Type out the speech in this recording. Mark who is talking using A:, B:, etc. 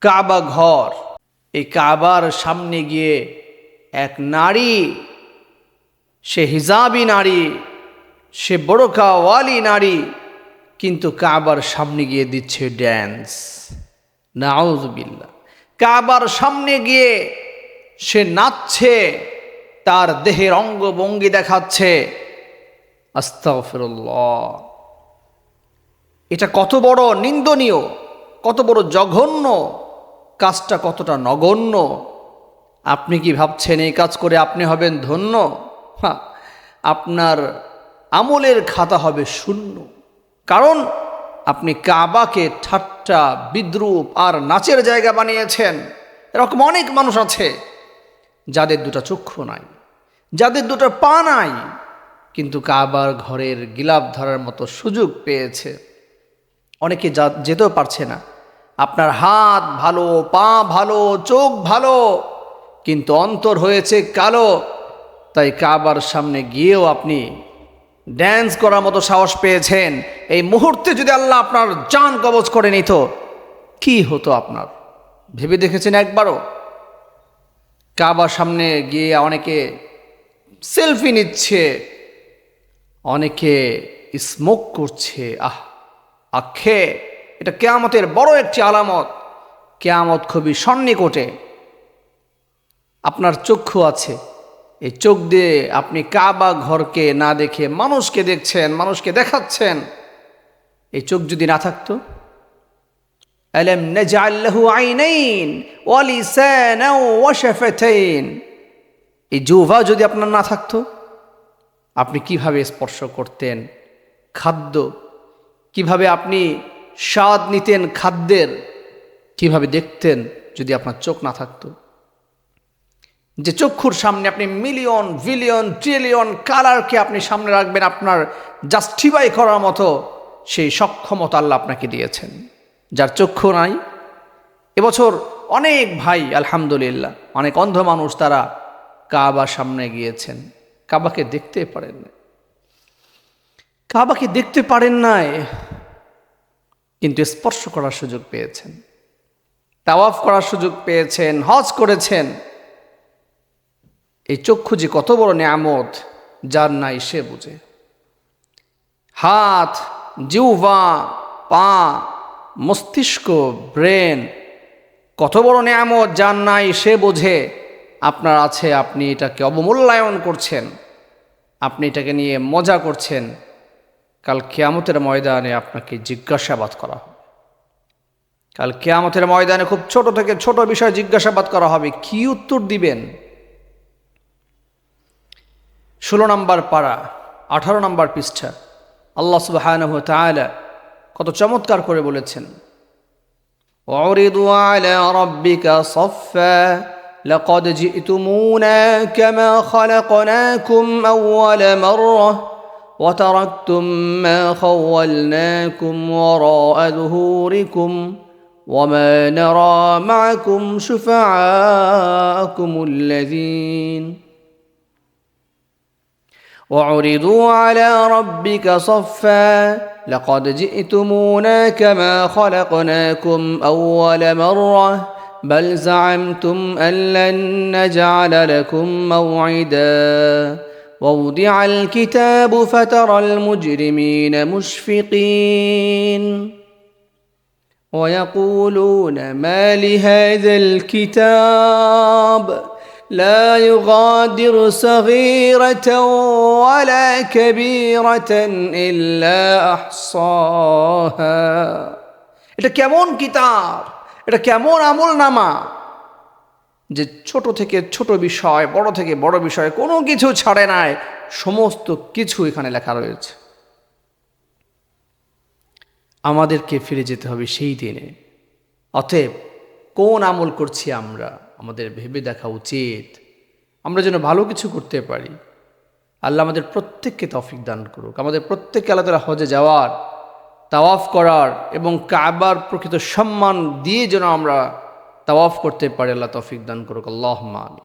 A: কাবা ঘর। এই কাবার সামনে গিয়ে এক নারী, সে হিজাবি নারী, সে বড়কাওয়ালি নারী, কিন্তু কাবার সামনে গিয়ে দিচ্ছে ড্যান্স নাউজবিল্লা কাবার সামনে গিয়ে সে নাচছে, তার দেহের অঙ্গ অঙ্গভঙ্গি দেখাচ্ছে। আস্তাগফিরুল্লাহ। এটা কত বড় নিন্দনীয়, কত বড় জঘন্য কাজটা কতটা নগণ্য? আপনি কি ভাবছেন এই কাজ করে আপনি হবেন ধন্য? হ্যাঁ আপনার আমলের খাতা হবে শূন্য। কারণ আপনি কাবাকে ঠাট্টা, বিদ্রুপ আর নাচের জায়গা বানিয়েছেন। এরকম অনেক মানুষ আছে যাদের দুটো চক্ষু নাই, যাদের দুটো পা নাই, কিন্তু কাবার ঘরের গিলাপ ধরার মতো সুযোগ পেয়েছে। অনেকে যা যেতেও পারছে না। আপনার হাত ভালো, পা ভালো, চোখ ভালো, কিন্তু অন্তর হয়েছে কালো। তাই কাবার সামনে গিয়েও আপনি ড্যান্স করার মতো সাহস পেয়েছেন। এই মুহূর্তে যদি আল্লাহ আপনার জান কবজ করে নিত, কি হতো আপনার? ভেবে দেখেছেন একবারও? কাবার সামনে গিয়ে অনেকে সেলফি নিচ্ছে, অনেকে স্মোক করছে। আহ আখে এটা কেয়ামতের বড় একটি আলামত। কেয়ামত খুবই সন্নিকটে। আপনার চক্ষু আছে। এই চোখ দিয়ে আপনি কাবা ঘরকে না দেখে মানুষকে দেখছেন, মানুষকে দেখাচ্ছেন। এই চোখ যদি না থাকতো? নাজআল্লাহু আইনাইন ওয়া লিসানাও ওয়া শাফাতাইন। এই জিহ্বা যদি আপনার না থাকতো, আপনি কীভাবে স্পর্শ করতেন? খাদ্য? কীভাবে আপনি স্বাদ নিতেন খাদ্যের। কীভাবে দেখতেন যদি আপনার চোখ না থাকতো? যে চক্ষুর সামনে আপনি মিলিয়ন, বিলিয়ন, ট্রিলিয়ন কালারকে আপনি সামনে রাখবেন, আপনার জাস্টিফাই করার মতো সেই সক্ষমতা আল্লাহ আপনাকে দিয়েছেন, যার চক্ষু নাই। এবছর অনেক ভাই, আলহামদুলিল্লাহ, অনেক অন্ধ মানুষ তারা কাবার সামনে গিয়েছেন। কাবাকে দেখতে পারেন না কাবাকে দেখতে পারেন নাই। কিন্তু স্পর্শ করার সুযোগ পেয়েছেন। তাওয়াফ করার সুযোগ পেয়েছেন, হজ করেছেন। এই চক্ষু যে কত বড় নিয়ামত, যার নাই সে বুঝে। হাত জিউভা পা, মস্তিষ্ক, ব্রেন, কত বড় নিয়ামত, যার নাই সে বোঝে। আপনার আছে, আপনি এটাকে অবমূল্যায়ন করছেন। আপনি এটাকে নিয়ে মজা করছেন। কাল কেয়ামতের ময়দানে আপনাকে জিজ্ঞাসাবাদ করা হবে কাল কেয়ামতের ময়দানে খুব ছোট থেকে ছোট বিষয় জিজ্ঞাসাবাদ করা হবে কি উত্তর দিবেন ষোলো নম্বর পাড়া আঠারো নম্বর পৃষ্ঠা আল্লাহ সুবাহ কত চমৎকার করে বলেছেন وعرضوا على ربك صفا لقد جئتمونا كما خلقناكم أول مرة وتركتم ما خولناكم وراء ظهوركم وما نرى معكم شفعاءكم الذين وعرضوا على ربك صفا لقد جئتمونا كما خلقناكم أول مرة بل زعمتم أن لن نجعل لكم موعدا ووضع الكتاب فترى المجرمين مشفقين ويقولون ما لهذا الكتاب لا يغادر صغيرة ولا كبيرة إلا أحصاها এটা কেমন কিতাব এটা কেমন আমল নামা যে ছোট থেকে ছোট বিষয়, বড় থেকে বড় বিষয়, কোনো কিছু ছাড়ে নাই, সমস্ত কিছু এখানে লেখা রয়েছে। আমাদেরকে ফিরে যেতে হবে সেই দিনে। অতএব, কোন আমল করছি আমরা? আমাদের ভেবে দেখা উচিত। আমরা যেন ভালো কিছু করতে পারি। আল্লাহ আমাদের প্রত্যেককে তফিক দান করুক। আমাদের প্রত্যেককে আল্লাহ তালা হজে যাওয়ার, তাওয়াফ করার এবং কাবার প্রকৃত সম্মান দিয়ে যেন আমরা তাওয়াফ করতে পারে আল্লাহ তফিক দান করুক। আল্লাহ আমি